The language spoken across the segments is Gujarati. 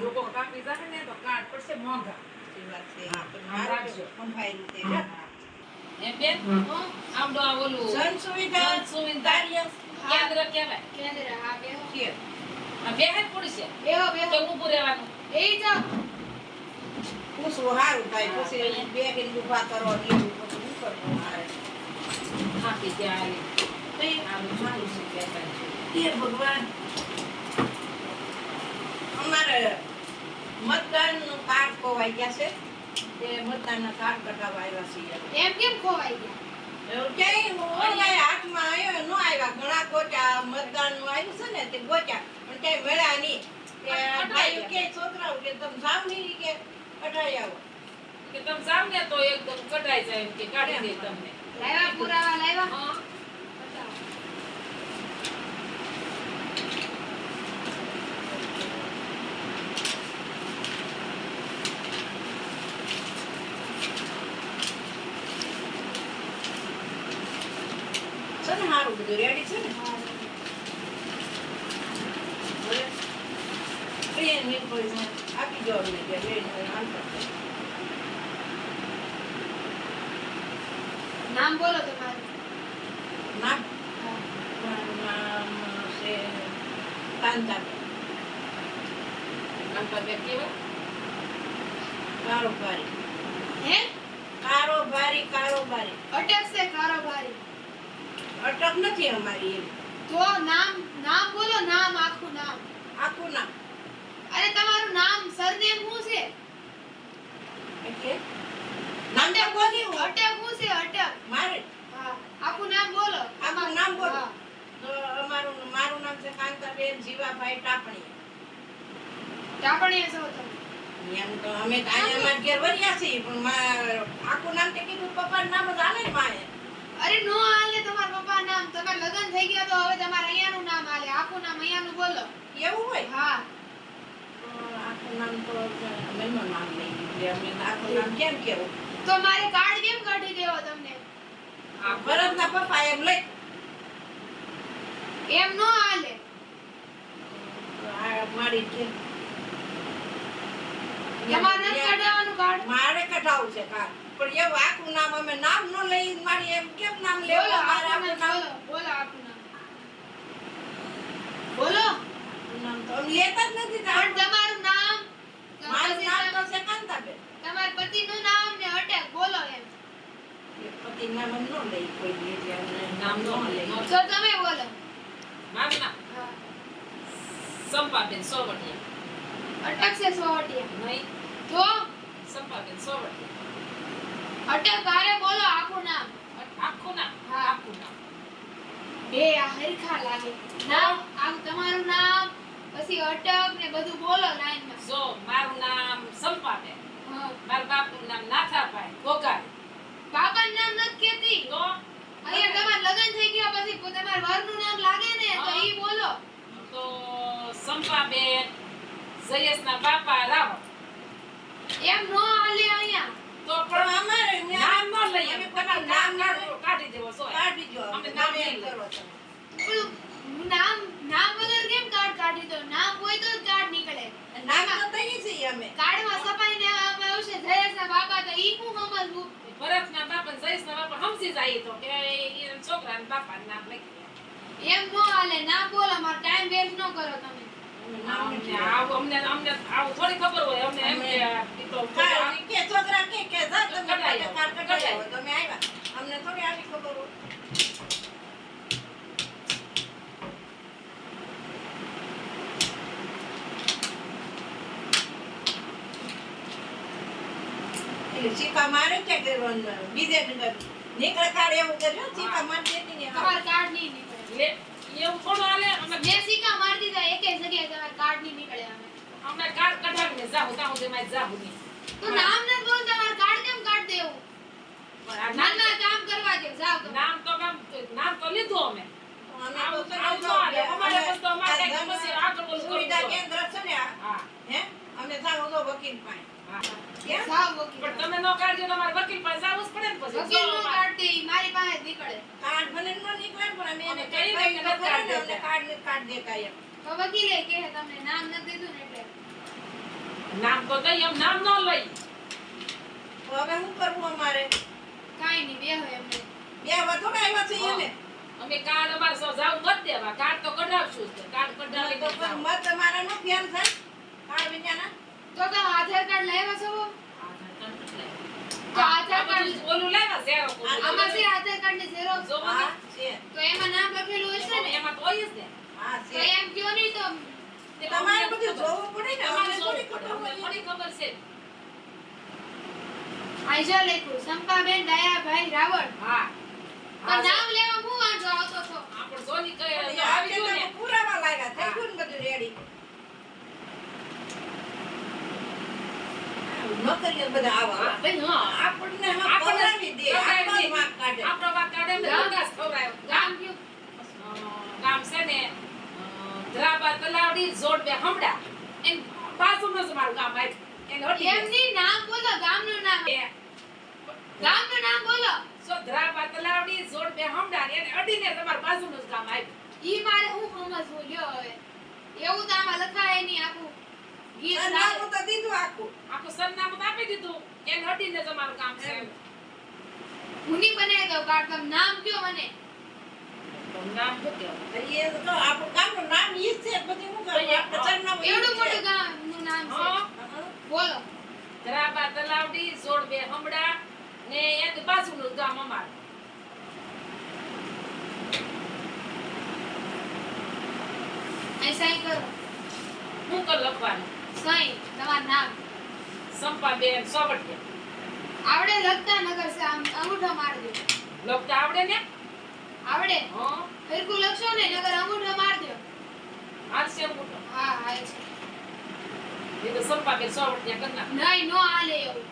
લોકો કાપી ને તો પડશે મોંઘા બેન આમ આ ઓલું જન સુવિધા સુવિધા કેન્દ્ર કહેવાય કેન્દ્ર હા બે બેહો તો ઊભું રહેવાનું એ જ પૂછવું સારું થાય હા, પછી બે કે ઊભા કરો ને એવું બધું શું કરવું મારે તો એ ભગવાન અમારે મતદાનનું કાર્ડ ખોવાઈ ગયા છે. તે મતદાનના કાર્ડ કઢાવવા આવ્યા છીએ એમ કેમ ખોવાઈ ગયા? ક્યાંય ઓનલાઈન હાથમાં આવ્યો ન આવ્યા. ઘણા છે ને તે ગોચ્યા પણ ક્યાંય મળ્યા નહીં. ભાઈઓ કે છોકરાઓ કે તમે જાવ નહીં કે કઢાઈ આવો. કે તમે જાવ ને તો એકદમ કઢાઈ જાય કે કાઢી દે તમને. લાવ્યા પુરાવા લાવ્યા? ને સારું બધું રેડી છે ને? હવે નીકળી આપી દો અમને કે નામ બોલો તમારું. નામ? નામ છે કાંતાબેન કાંતા બેન કેવા? કારોબારી. હે? કારોબારી કારોબારી. અટક છે કારોબારી. અટક નથી અમારી એમ. તો નામ નામ બોલો નામ આખું નામ. આખું નામ. અરે તમારું નામ સરનેમ શું છે? એટલે? નામ તો બોલી. અટક શું છે અટક મારે? હા આખું નામ બોલો. આખું નામ બોલો. તો અમારું મારું નામ છે કાંતાબેન જીવાભાઈ ટાપણી ટાપણીએ છો તમે? એમ તો અમે તો અહીંયા અમારા ઘેર વર્યા છીએ પણ મા- આખું નામ તે કીધું પપ્પાનું નામ જ આલે માએ અરે નો આલે તમાર પપ્પા નામ. તમારે લગન થઈ ગયા તો હવે તમારે અહીંયાનું નામ આલે આખું નામ અહીંયાનું બોલો. એવું હોય? હા. આખું નામ તો અમે નામ લઈ લીધું. અમે આખું નામ કેમ કેવું? તો મારે કાર્ડ કેમ કાઢી દેવો તમને? આ ભરતના પપ્પા એમ લઈ. એમ નો આલે આ મારી કે તમારે નથી કાઢવાનું કાર્ડ? મારે કઢાવું છે કાર્ડ. પણ એ આખું નામ અમે નામ નો લઈ મારી એમ કેમ નામ બોલો લેવું? મારે આખું આખું નામ નામ બોલો આખું નામ. બોલો. નામ તો લેતા જ નથી પણ તમારું નામ મારું નામ તો છે કાંતાબેન. પતિ નું નામ ને અટક બોલો એમ. પતિ નામ અમે નો લઈ કોઈ લે નામ નો લઈ તો તમે બોલો. મારું નામ સંપાબેન સોવટિયા. અટક છે સોવટિયા. નહીં. તો? સંપાબેન સોવટિયા અટલ બારે બોલો આખું નામ. આખું નામ હા. આખું નામ. બે આ હરખા લાગે. નામ આમ તમારું નામ પછી અટક ને બધું બોલો લાઈનમાં. જો મારું નામ હા. મારા બાપનું નામ નાથાભાઈ ગોગારી. બાપાનું નામ નથી કેતી તો? અહીંયા તમારા લગ્ન થઈ ગયા પછી તમારા વરનું નામ લાગે ને તો. ઈ બોલો. તો સંપાબેન જયેશના બાપા રાવ એમ નો હાલે અહીંયા. તો પણ અમારે નામ ન લઈએ. અમે તમારું નામ કાઢી દેવો સો કાઢી દો. અમે અમે નામ નહીં કરો તમે. નામ નામ વગર કેમ કાર્ડ કાઢી દો? નામ હોય તો કાર્ડ નીકળે. નામ તો તઈ છે અમે. કાર્ડમાં સપાઈ ને આમાં આવશે જયેશના બાપા તો ઈ હું સમજવું ભરતના બાપા ને જયેશના બાપા સમજી જાય તો કે છોકરાના બાપાનું નામ લખી એમ નો હાલે. ના બોલો મારો ટાઈમ વેસ્ટ ન કરો તમે. અમે અમને થોડી મારે કે કે બીજે નીકળે કાઢ એવું કર્યું ચીપા મારી દેતી ને તમારો કાર્ડ નહીં નીકળે. એવું થોડું હાલે અમે મેં સિક્કા મારી દીધા એકે જગ્યાએ તમારો કાર્ડ નહીં નીકળે અમે અમે કાર્ડ કઢાવીને જાહું ત્યાં સુધી મારે જાહું નહીં. તો નામ ન બોલ તમારું કાર્ડ કેમ કાઢ દેવું? ના ના કામ કરવા દો જાવ નામ તો નામ નામ તો લીધું અમે. અમે તો. અમારે બસ તો અમારે આગળ સુવિધા કેન્દ્ર છે ને હા. હે? અમે તો વકીલ પાસે. પણ તમે નો કાઢજો તમારે વકીલ પાસે જાવું પડે ને પછી. વકીલ નો જો કાર્ડ મારી પાસે નીકળે. કાર્ડ ભલે ન નીકળે પણ અમે એને કહી દઈએ તો કે ખરા કાર્ડ અમને કાર્ડ ને કાર્ડ દેખાય એમ. તો વકીલે કહે તમને નામ નથી દીધું ને એટલે. નામ તો દઈ એમ નામ ન લઈ. હવે શું કરવું અમારે? કાઈ નહીં બે એમને. બે થોડા આવ્યા છે એને અમે કાર્ડ અમારે સો જાવ મત દેવા. કાર્ડ તો કઢાવશું જ. કાર્ડ કઢાવી તો પણ મત તમારા નો ફેર થાય. કાર્ડ વિદ્યાના તો તો આધાર કાર્ડ લાવ્યા છો? તો આધાર કાર્ડ ઓલું લાવ્યા ઝેરો આમાં છે આધાર કાર્ડની ઝેરોક્ષ જો મને? છે. તો એમાં નામ લખેલું હશે ને? એમાં તો હોય જ ને. હા તો એમ કયો નહીં તો? તમારે બધું જોવું પડે ને? અમારે થોડી ખબર થોડી ખબર છે. આઈજા લખ્યું સંપાબેન દયાભાઈ રાવળ. હા. પણ નામ લેવા હું વાંધો આવતો હતો આપણે સોની કહે પણ તો આ આવી ગયું વખતે ને તો પુરાવા લાગ્યા થઈ ગયું ને બધું રેડી નોકરીઓ બધા આવા. હા, ભાઈ, હા. આપણને આપણને દે આપણને દે. કાઢે. આપણો વાંક કાઢે ને ગામ- વિકાસ ગામ કયું? ગામ છે ને અ, તલાવડી જોડ બે હમડા. એન બાજુનું જ મારું ગામ આય એને હટી ગયા. એમની નામ બોલો ગામનું નામ. ગામનું નામ બોલો. સો તલાવડી જોડ બે હમડા ને એને અડીને તમારા બાજુનું જ ગામ આવ્યું ઈ મારે હું સમજવું લ્યો હવે. એવું તો આમાં લખાય નહીં આખું. સરનામું તો દીધું આખું. આખું સરનામું આપી દીધું. એને હટીને તમારું કામ છે નહીં બનાવી દઉં કાર્ડ તમે નામ કયો મને નામ? તો એ તો આપણું ગામનું નામ ઈ છે. પછી હું કરું? આપણે સરનામું એવડું મોટું ગામનું નામ છે? હા, હા. બોલો. ધ્રાબા તલાવડી જોડ બે હમડા ને એની બાજુનું ગામ અમારું. સાઈન કરો. હું કર લખવાનું? સાઈન તમારું નામ? સંપાબેન સોબટિયા. આવડે લખતા નગર છે આમ અંગૂઠો માર દે. લખતા આવડે ને? આવડે? હા. ફેરકું લખશો ને નગર અંગૂઠો માર દે. હાલશે અંગૂઠો. હા હા છે. એ તો સંપાબેન સોબટિયા કરી નહીં નો આલે એવું.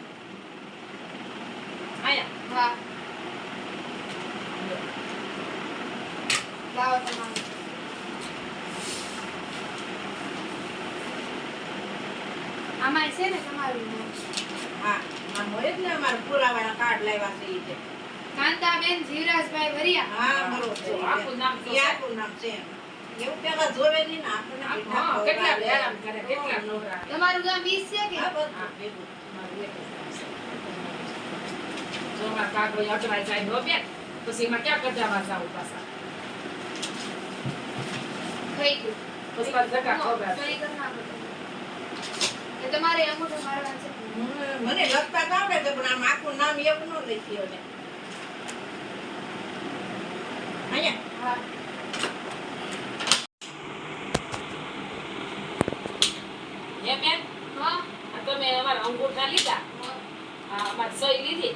અહીંયા. હા. લાવો તમારું. આમાં છે ને તમારું હા આમ હોય જ ને અમારે પુરાવાના કાર્ડ લાવ્યા છે ઈ કાંતાબેન જીવરાજભાઈ વરિયા. હા બરોબર. આખું નામ તો આખું નામ છે એવું પેલા જોવે નહીં ને આપણને હા, કેટલા ખવડાવે. કરે કેટલા નવરા. તમારું ગામ વીસ છે કે? હા, બધું ભેગું. મારું એક જ કામ છે. જો મારા કાગડો અટવાઈ જાય નો બેન પછી એમાં ક્યાં કઢાવા જાવ પાછા? થઈ ગયું. પછી પાછા ધક્કા ખવડાવે. સહી કરી નાખો તમે. એ તમારે અંગૂઠો મારવાનો છે. મને લખતા તો આવડે છે પણ આમ આખું નામ એવું ન ને અહીંયા. હા. હે બેન હા. તમે અમારા અંગૂઠા લીધા? હા. આ અમારી સહી લીધી.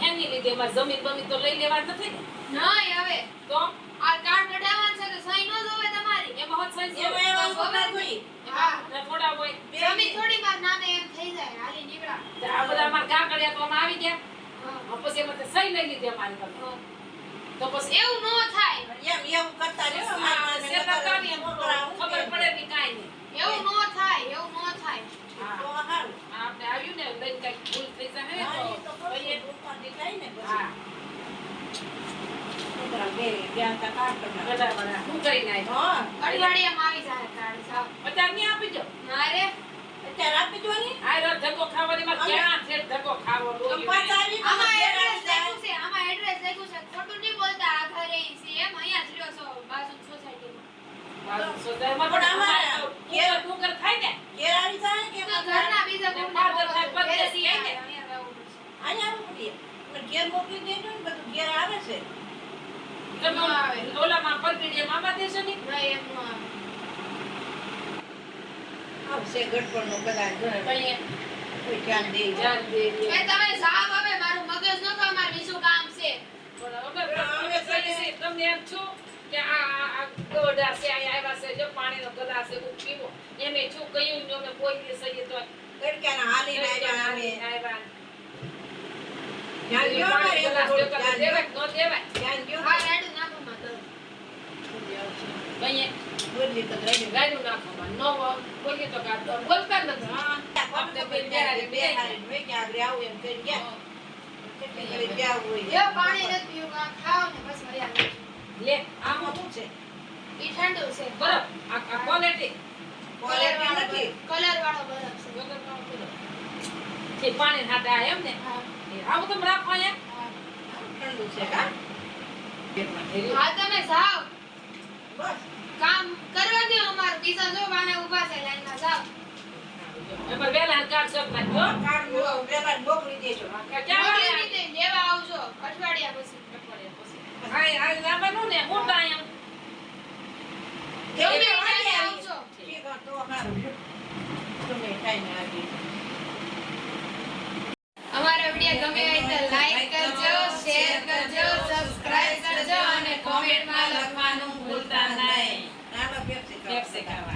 હેની લીધી અમારી જમીન બમીન તો લઈ લેવા નથી ને? નહીં હવે. તો? આ કાર્ડ કઢાવવાનું છે તો સહી ન જોવે તમારી? એમાં હોત સહી જોવે એમાં જોઈ. હા. થોડા હોય. જમીન થોડી વાર નામે એમ થઈ જાય હાલી આ બધા માર કાગળિયા તો આમાં આવી ગયા. હા. પછી એમાં તો સહી લઈ લીધી અમારી તો પછી એવું ન થાય. એમ એવું કરતા રહ્યો આ અમારા મને શેતા નકર કાઢી એમ છોકરા હું ખબર કે પડે બી કાંઈ નહીં. એવું ન થાય એવું ન થાય હા. તો હારું. આ આપણે આવ્યું ને લઈને કાંઈક ભૂલ થઈ જાય હા, ઈ તો તો ખરું. કહીએ. દુકાનથી થાય ને પછી. હા આવી જાય કાર્ડ છો બાજુ ડુંગર ડુંગર થાય ઘેર આવી કે ને. થાય ઘેર મોકલી દેજો ને બધું ઘેર આવે છે ઓલામાં દેશો ને નહીં, એમ ન આવે. આવશે ગડપણનો બધા ઘરે. કોઈ ધ્યાન દે ધ્યાન દે એ તમે હવે મારું મગજ ન મારે બીજું કામ છે તમને એમ છું કે આ આ- આ ગોડા છે અહીંયા આવ્યા છે જો પાણીનો ગ્લાસ છે પીવો એમે છું કયું ને અમે કોઈ દિવસ સહીએ તો ગડક્યાના હાલીને આવ્યા અમે. આવ્યા. ધ્યાન ગ્લાસ થોડુંક દેવાય, ન દેવાય. ધ્યાન દ્યો. હા રેડું તો ન હો- બોલીએ તો કાં બોલતા જ નથી. હા, આપણે આપણે બે બે હારે બે હારે હોય કે આગળ આવું એમ કરી ગયા. કેટલી ઘડી બે આવું હોય. એ પાણી નથી પીવું આ ખાવ ને બસ વયા જાય. લે આમાં શું છે? ઈ ઠંડુ છે બરફ આ આ ક્વોલિટી ક્વોલિટી નથી કલર વાળો બરફ છે જે પાણી હાથે આ એમ ને આવું તમે રાખો અહીંયા. ઠંડુ છે કા હા તમે બસ કામ કરવા દો અમારું. બીજા જો બાને ઊભા છે લાઈનમાં જાઓ. એમાં વહેલા કાઢ સબ નાખ્યો કાર્ડ નો પેલા મોકલી દેજો. મોકલી વાળા? દીધે આવજો. અઠવાડિયા પછી આ આ લાવવાનું ને મોટા એમ? ગમે એટલે વાગે આવજો. ઠીક તો હારું. તમે ટાઈમે આવી. અમારો વીડિયો ગમે હોય તો લાઈક sick out.